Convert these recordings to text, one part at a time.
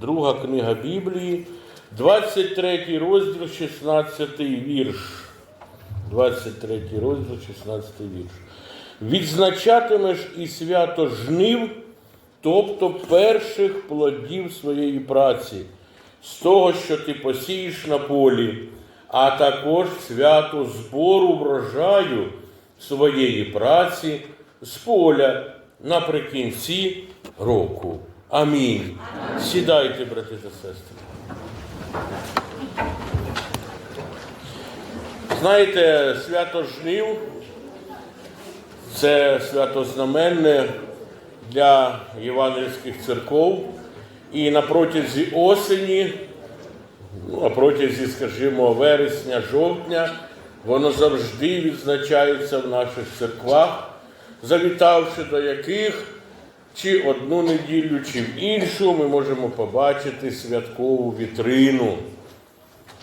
Друга книга Біблії, 23 розділ, 16 вірш. 23 розділ, 16 вірш. Відзначатимеш і свято жнив, тобто перших плодів своєї праці, з того, що ти посієш на полі, а також свято збору врожаю своєї праці з поля наприкінці року. Амінь. Сідайте, брати та сестри. Знаєте, свято жнив це свято знаменне для євангельських церков. І на протязі осені, ну, на протязі, скажімо, вересня, жовтня, воно завжди відзначається в наших церквах, завітавши до яких чи одну неділю, чи в іншу, ми можемо побачити святкову вітрину,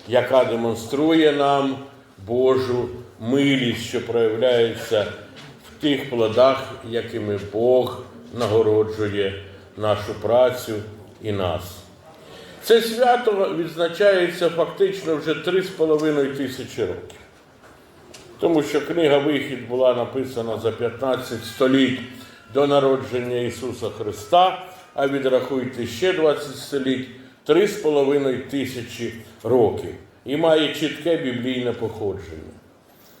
яка демонструє нам Божу милість, що проявляється в тих плодах, якими Бог нагороджує нашу працю і нас. Це свято відзначається фактично вже 3,5 тисячі років. Тому що книга Вихід була написана за 15 століть до народження Ісуса Христа, а відрахуйте ще 20 століть 3,5 тисячі років і має чітке біблійне походження.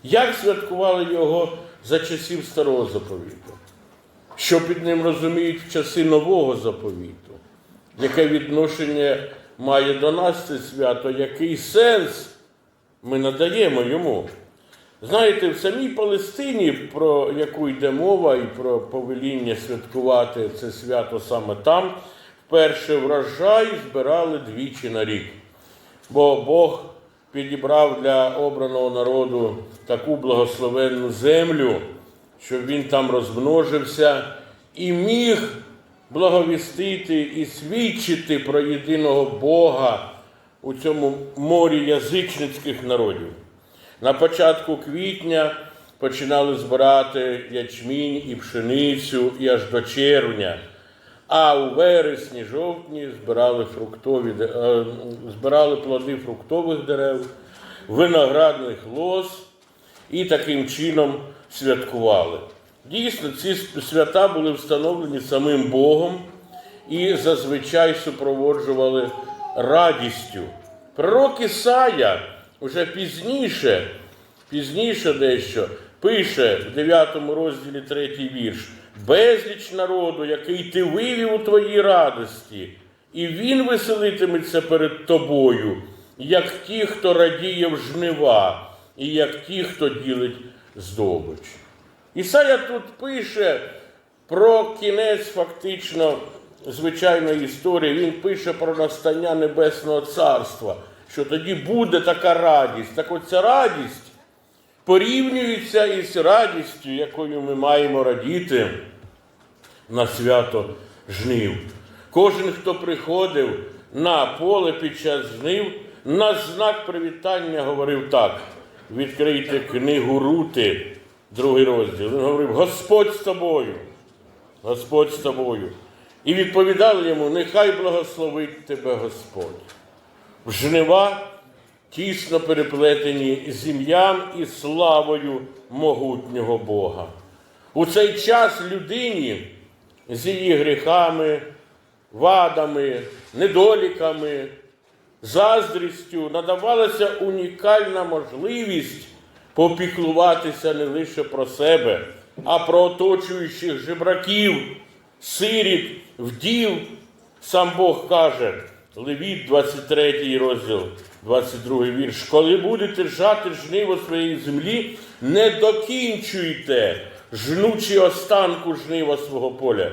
Як святкували його за часів старого заповіту? Що під ним розуміють в часи нового заповіту? Яке відношення має до нас це свято? Який сенс ми надаємо йому? Знаєте, в самій Палестині, про яку йде мова, і про повеління святкувати це свято саме там, вперше врожай збирали двічі на рік. Бо Бог підібрав для обраного народу таку благословенну землю, щоб він там розмножився і міг благовістити і свідчити про єдиного Бога у цьому морі язичницьких народів. На початку квітня починали збирати ячмінь і пшеницю і аж до червня. А у вересні, жовтні збирали фруктові е, збирали плоди фруктових дерев, виноградних лоз і таким чином святкували. Дійсно, ці свята були встановлені самим Богом і зазвичай супроводжували радістю. Пророк Ісая вже пізніше, пізніше дещо, пише в 9 розділі 3 вірш: безліч народу, який ти вивів у твоїй радості, і він веселитиметься перед тобою, як ті, хто радіє в жнива, і як ті, хто ділить здобич. Ісая тут пише про кінець фактично звичайної історії. Він пише про настання Небесного Царства, що тоді буде така радість. Так оця радість порівнюється із радістю, якою ми маємо радіти на свято жнив. Кожен, хто приходив на поле під час жнив, на знак привітання говорив так: відкрийте книгу Рути, другий розділ. Він говорив: Господь з тобою, Господь з тобою. І відповідали йому: нехай благословить тебе Господь. Жнива тісно переплетені з ім'ям і славою могутнього Бога. У цей час людині з її гріхами, вадами, недоліками, заздрістю надавалася унікальна можливість попіклуватися не лише про себе, а про оточуючих жебраків, сиріт, вдів. Сам Бог каже, Левіт, 23 розділ, 22 вірш. Коли будете жати жниво своєї землі, не докінчуйте, жнучи останку жнива свого поля.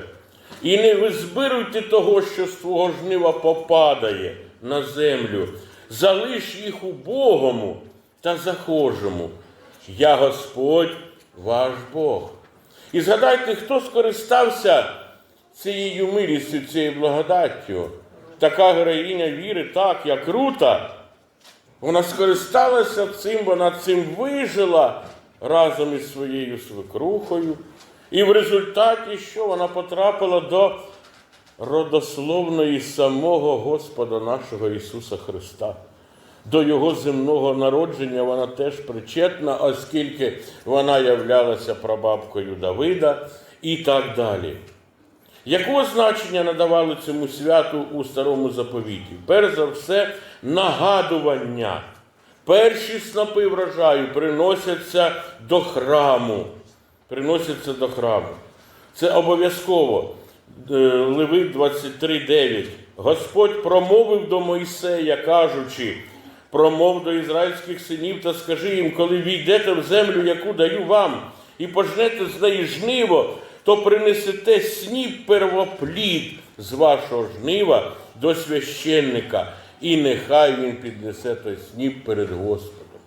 І не визбируйте того, що з твого жнива попадає на землю. Залиш їх убогому та захожому. Я Господь ваш Бог. І згадайте, хто скористався цією милістю, цією благодаттю. Така героїня віри, так, як Рута, вона скористалася цим, вона цим вижила разом із своєю свекрухою. І в результаті, що вона потрапила до родословної самого Господа нашого Ісуса Христа. До Його земного народження вона теж причетна, оскільки вона являлася прабабкою Давида і так далі. Якого значення надавали цьому святу у старому заповіті? Перш за все, нагадування. Перші снопи врожаю приносяться до храму. Приносяться до храму. Це обов'язково. Е, Левит 23.9. Господь промовив до Мойсея, кажучи, промов до ізраїльських синів та скажи їм, коли війдете в землю, яку даю вам, і пожнете з неї жниво, то принесете сніп первоплід з вашого жнива до священника, і нехай він піднесе той сніп перед Господом.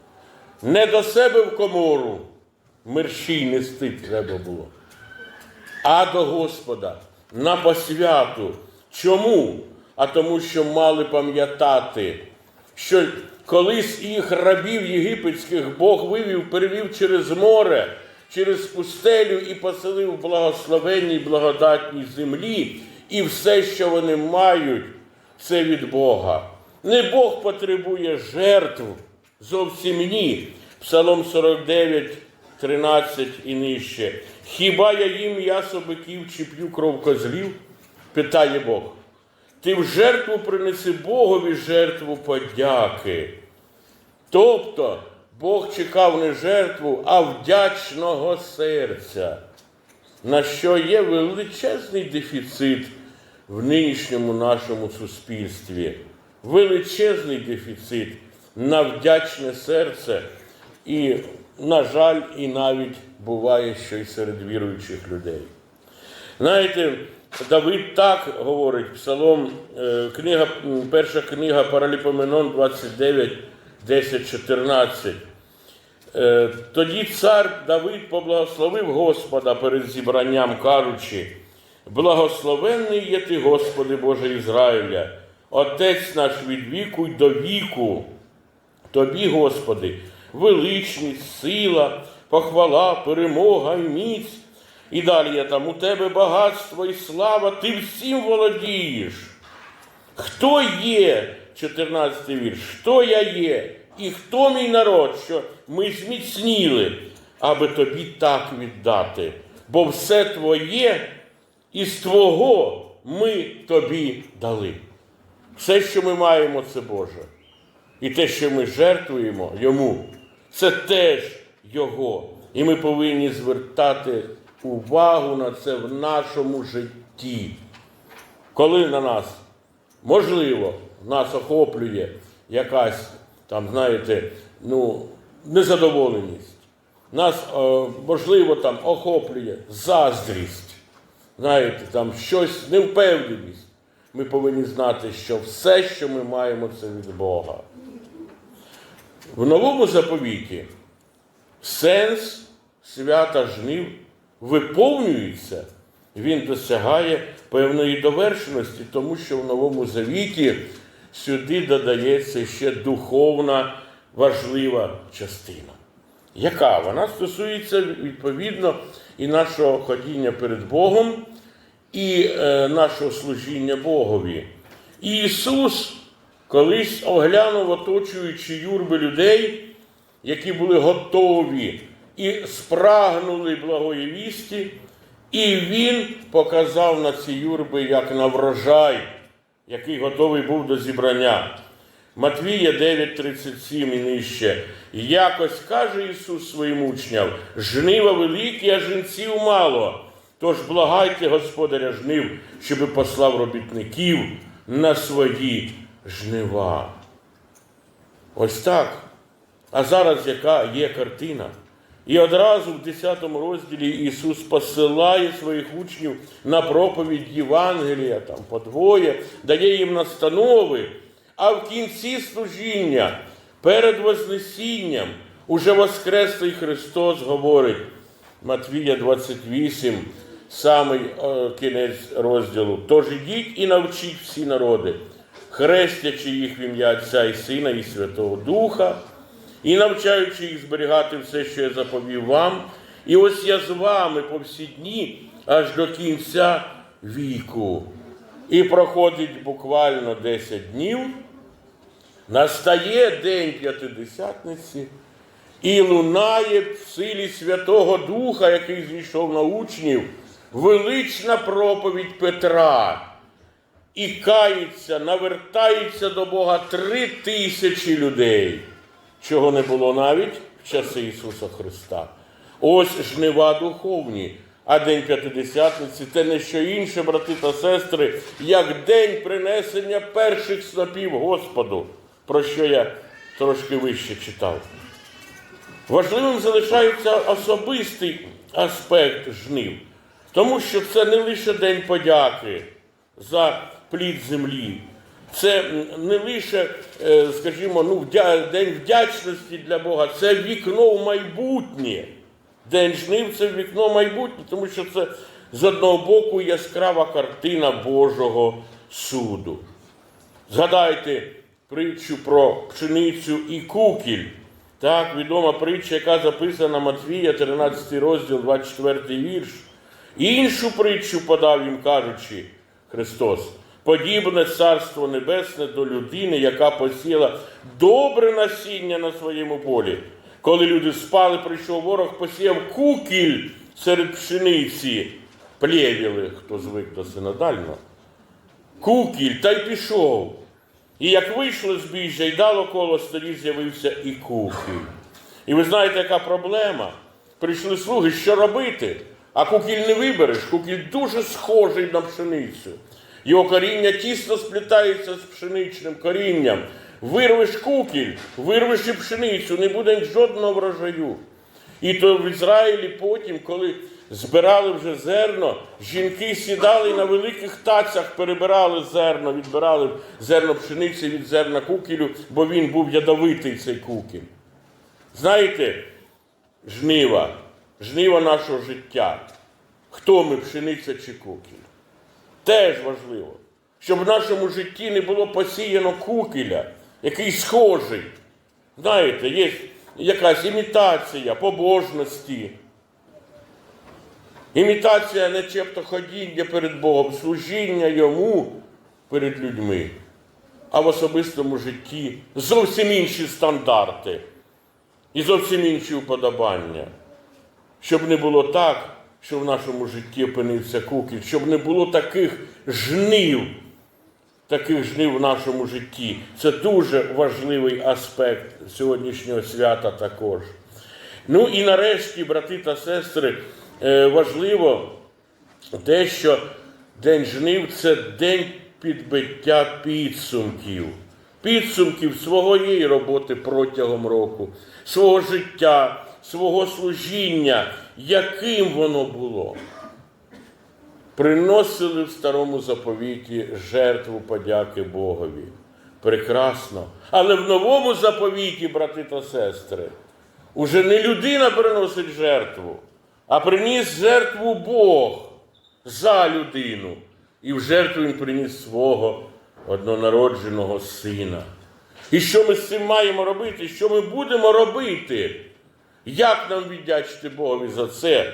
Не до себе в комору мерщій нести треба було, а до Господа на посвяту. Чому? А тому, що мали пам'ятати, що колись їх рабів єгипетських Бог вивів, перевів через море, через пустелю і поселив в благословенній благодатній землі, і все, що вони мають, це від Бога. Не Бог потребує жертв, зовсім ні. Псалом 49, 13 і нижче. Хіба я їм м'ясо биків чи п'ю кров козлів? питає Бог. Ти в жертву принеси Богові жертву подяки. Тобто Бог чекав не жертву, а вдячного серця, на що є величезний дефіцит в нинішньому нашому суспільстві. Величезний дефіцит на вдячне серце. І, на жаль, і навіть буває, що й серед віруючих людей. Знаєте, Давид так говорить, Псалом, е, книга, перша книга Параліпоменон 29, 10, 14. Е, Тоді цар Давид поблагословив Господа перед зібранням, кажучи, благословенний є ти, Господи Боже Ізраїля, Отець наш від віку й до віку. Тобі, Господи, величність, сила, похвала, перемога міць. І далі є там у тебе багатство і слава, ти всім володієш. Хто є, 14 вірш, хто я є, і хто мій народ, що ми зміцніли, аби тобі так віддати. Бо все твоє і з твого ми тобі дали. Все, що ми маємо, це Боже. І те, що ми жертвуємо йому, це теж Його. І ми повинні звертати увагу на це в нашому житті. Коли на нас, можливо, нас охоплює якась там, знаєте, ну, незадоволеність. Нас, е, можливо, там охоплює заздрість, знаєте, там щось, невпевненість. Ми повинні знати, що все, що ми маємо, це від Бога. В новому заповіті сенс свята жнив виповнюється, він досягає певної довершеності, тому що в новому завіті сюди додається ще духовна важлива частина. Яка? Вона стосується відповідно і нашого ходіння перед Богом, і е, нашого служіння Богові. І Ісус колись оглянув оточуючи юрби людей, які були готові і спрагнули благої вісті, і Він показав на ці юрби як на врожай, який готовий був до зібрання. Матвія 9,37 і нижче. Якось каже Ісус своїм учням: жнива великі, а жінців мало. Тож благайте Господаря жнив, щоби послав робітників на свої жнива. Ось так. А зараз яка є картина? І одразу в 10 розділі Ісус посилає своїх учнів на проповідь Євангелія, там подвоє, дає їм настанови, а в кінці служіння, перед Вознесінням, уже Воскреслий Христос говорить, Матвія 28, самий е, кінець розділу. Тож ідіть і навчіть всі народи, хрестячи їх в ім'я Отця і Сина, і Святого Духа, і навчаючи їх зберігати все, що я заповів вам. І ось я з вами по всі дні аж до кінця віку. І проходить буквально 10 днів, настає день п'ятидесятниці, і лунає в силі Святого Духа, який зійшов на учнів, велична проповідь Петра. І кається, навертається до Бога три тисячі людей, чого не було навіть в часи Ісуса Христа. Ось жнива духовні, а День П'ятидесятниці це не що інше, брати та сестри, як день принесення перших снопів Господу, про що я трошки вище читав. Важливим залишається особистий аспект жнив, тому що це не лише день подяки за плід землі, це не лише, е, скажімо, ну, день вдячності для Бога, це вікно в майбутнє. День жнив це вікно в майбутнє, тому що це з одного боку яскрава картина Божого суду. Згадайте притчу про пшеницю і кукіль. Так, відома притча, яка записана Матвія, 13 розділ, 24 вірш. Іншу притчу подав їм, кажучи, Христос, подібне царство небесне до людини, яка посіяла добре насіння на своєму полі. Коли люди спали, прийшов ворог, посіяв кукіль серед пшениці, плєвіли, хто звик до синодально. Кукіль, та й пішов. І як вийшло збіжжя і дало коло столі, з'явився і кукіль. І ви знаєте, яка проблема? Прийшли слуги, що робити? А кукіль не вибереш. Кукіль дуже схожий на пшеницю. Його коріння тісно сплітається з пшеничним корінням. Вирвеш кукіль, вирвеш і пшеницю, не буде жодного врожаю. І то в Ізраїлі потім, коли збирали вже зерно, жінки сідали на великих тацях перебирали зерно, відбирали зерно пшениці від зерна кукілю, бо він був ядовитий цей кукіль. Знаєте, жнива, жнива нашого життя. Хто ми, пшениця чи кукіль? Теж важливо, щоб в нашому житті не було посіяно кукіля, який схожий. Знаєте, є якась імітація побожності. Імітація начебто ходіння перед Богом, служіння йому перед людьми, а в особистому житті зовсім інші стандарти і зовсім інші уподобання. Щоб не було так, що в нашому житті опинився кукіль, щоб не було таких жнив, таких жнив в нашому житті. Це дуже важливий аспект сьогоднішнього свята також. Ну і нарешті, брати та сестри, е, важливо те, що День жнив це день підбиття підсумків. Підсумків своєї роботи протягом року, свого життя, свого служіння, яким воно було. Приносили в старому заповіті жертву подяки Богові. Прекрасно. Але в новому заповіті, брати та сестри, уже не людина приносить жертву, а приніс жертву Бог за людину. І в жертву він приніс свого однонародженого сина. І що ми з цим маємо робити? Що ми будемо робити? Як нам віддячити Богові за це?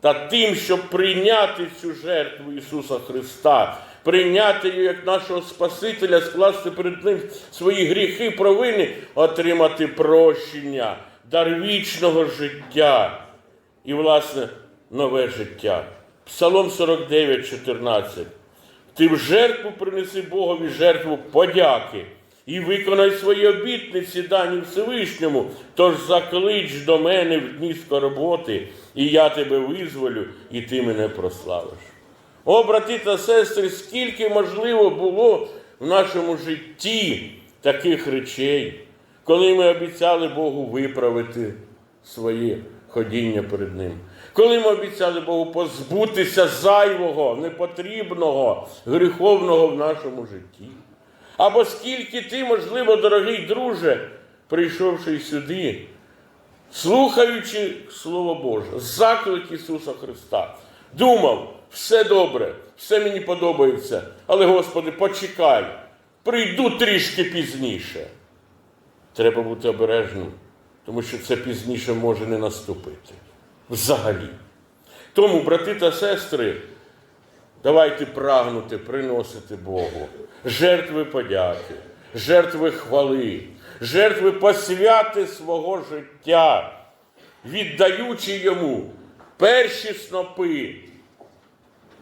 Та тим, щоб прийняти цю жертву Ісуса Христа, прийняти її як нашого Спасителя, скласти перед Ним свої гріхи, провини, отримати прощення, дар вічного життя і, власне, нове життя. Псалом 49, 14. Ти в жертву принеси Богові жертву подяки і виконай свої обітниці дані Всевишньому, тож заклич до мене в дні скорботи, і я тебе визволю, і ти мене прославиш. О, брати та сестри, скільки можливо було в нашому житті таких речей, коли ми обіцяли Богу виправити своє ходіння перед Ним. Коли ми обіцяли Богу позбутися зайвого, непотрібного, гріховного в нашому житті. Або скільки ти, можливо, дорогий друже, прийшовши сюди, слухаючи Слово Боже, заклик Ісуса Христа, думав, все добре, все мені подобається, але, Господи, почекай, прийду трішки пізніше. Треба бути обережним, тому що це пізніше може не наступити. Взагалі. Тому, брати та сестри, Давайте прагнути приносити Богу жертви подяки, жертви хвали, жертви посвяти свого життя, віддаючи йому перші снопи.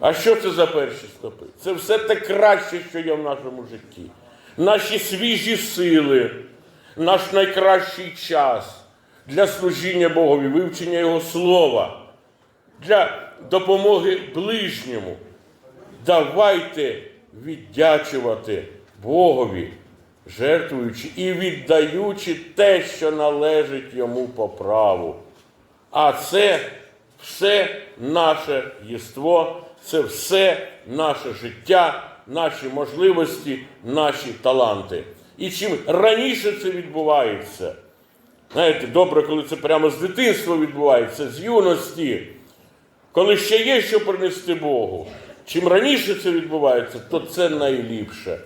А що це за перші снопи? Це все те краще, що є в нашому житті. Наші свіжі сили, наш найкращий час для служіння Богові, вивчення Його слова, для допомоги ближньому. Давайте віддячувати Богові, жертвуючи і віддаючи те, що належить йому по праву. А це все наше єство, це все наше життя, наші можливості, наші таланти. І чим раніше це відбувається, знаєте, добре, коли це прямо з дитинства відбувається, з юності, коли ще є що принести Богу. Чим раніше це відбувається, то це найліпше.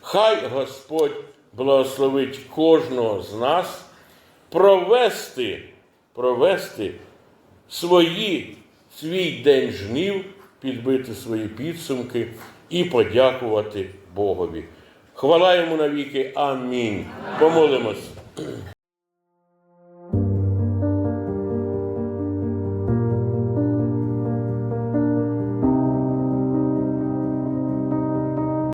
Хай Господь благословить кожного з нас провести, провести свої, свій день жнив, підбити свої підсумки і подякувати Богові. Хвала йому навіки. Амінь. Помолимось.